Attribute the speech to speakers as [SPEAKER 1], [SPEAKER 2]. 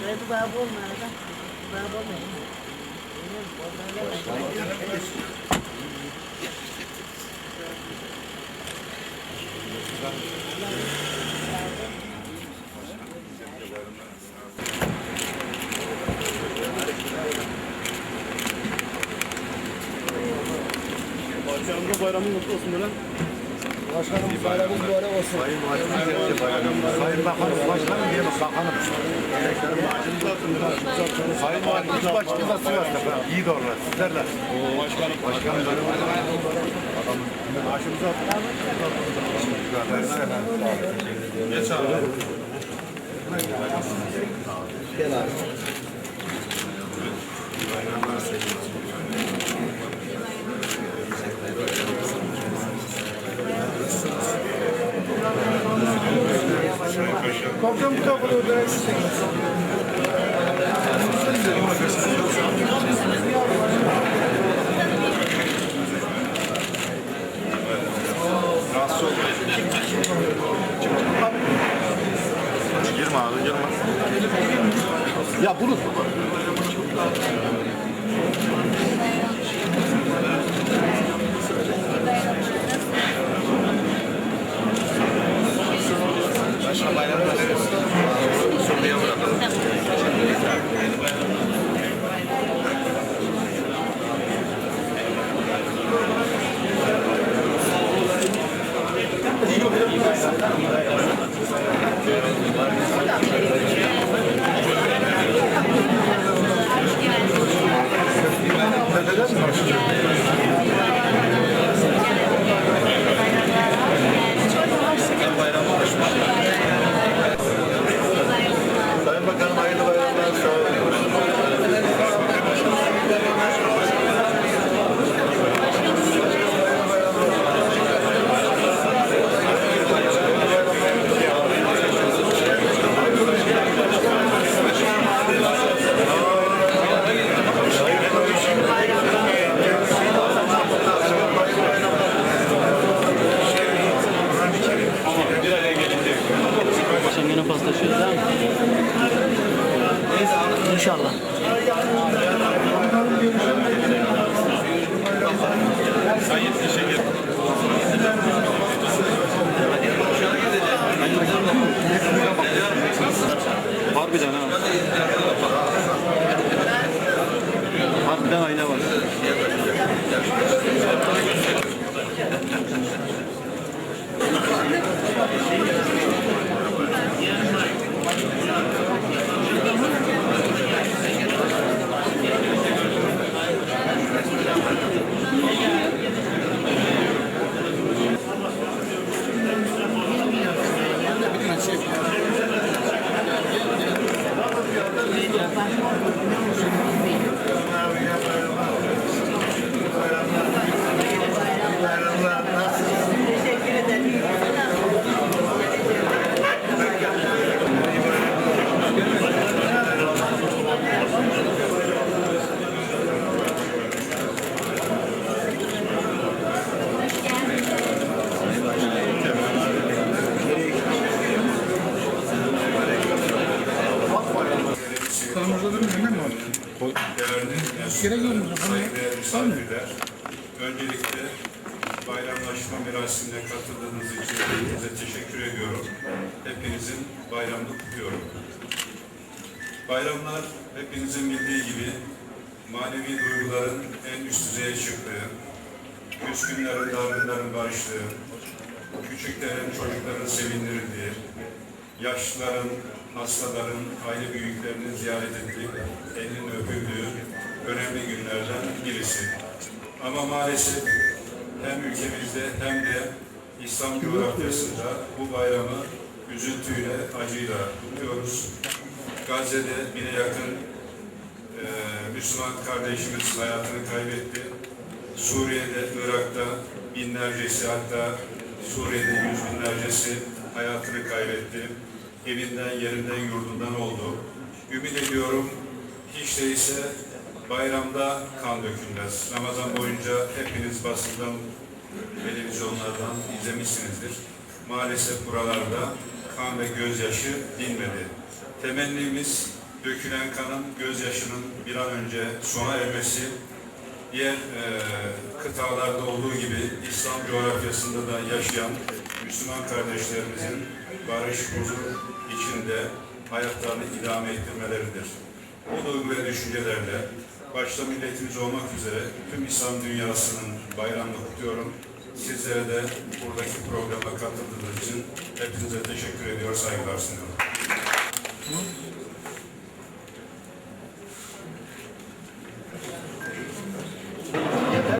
[SPEAKER 1] Böyle bir bağ olmadı da. Bağ olmadı.
[SPEAKER 2] Başkanım da bayramın mutlu olsun böyle.
[SPEAKER 3] Başkanım bayramımız mübarek olsun.
[SPEAKER 4] Sayın Bakanım, Başkanım diye bakanım. Sayın Valim, üç da Sivas'ta falan. İyi doğrular, sizlerle.
[SPEAKER 2] Başkanım.
[SPEAKER 4] Başkanım maaşımızı atın.
[SPEAKER 2] Geç abi.
[SPEAKER 3] Gel abi. Komutanım bu da bunu öğrenebilirsin.
[SPEAKER 4] Rahatsız olma. Girme abi, girme.
[SPEAKER 3] Ya bunu
[SPEAKER 4] Sayın Bakanım hayırlı bayramlar. Sağ olun.
[SPEAKER 2] Akşam yine paslaşıyoruz değil mi?
[SPEAKER 1] İnşallah.
[SPEAKER 2] Harbiden ha. Harbiden ayna var.
[SPEAKER 5] Değerli misafirler, öncelikle bayramlaşma merasimine katıldığınız için hepinize teşekkür ediyorum. Hepinizin bayramını kutluyorum. Bayramlar hepinizin bildiği gibi manevi duyguların en üst düzeye çıktığı, küskünlerin, dargınların barıştığı, küçüklerin, çocukların sevindirildiği, yaşlıların, hastaların, aile büyüklerinin ziyaret ettiği, elinin öpüldüğü önemli günlerden birisi. Ama maalesef hem ülkemizde hem de İslam coğrafyasında bu bayramı üzüntüyle, acıyla kutluyoruz. Gazze'de bine yakın eee, Müslüman kardeşimiz hayatını kaybetti. Suriye'de, Irak'ta binlercesi hatta Suriye'de yüz binlercesi hayatını kaybetti. Evinden, yerinden, yurdundan oldu. Ümit ediyorum hiç değilse bayramda kan dökülmez. Ramazan boyunca hepiniz basından, televizyonlardan izlemişsinizdir. maalesef buralarda kan ve gözyaşı dinmedi. Temennimiz dökülen kanın, gözyaşının bir an önce sona ermesi, diğer e, kıtalarda olduğu gibi İslam coğrafyasında da yaşayan Müslüman kardeşlerimizin barış, huzur içinde hayatlarını idame ettirmeleridir. Bu duygu ve düşüncelerle başta milletimiz olmak üzere tüm İslam dünyasının bayramını kutluyorum. Sizlere de buradaki programa katıldığınız için hepinize teşekkür ediyor, saygılar sunuyorum.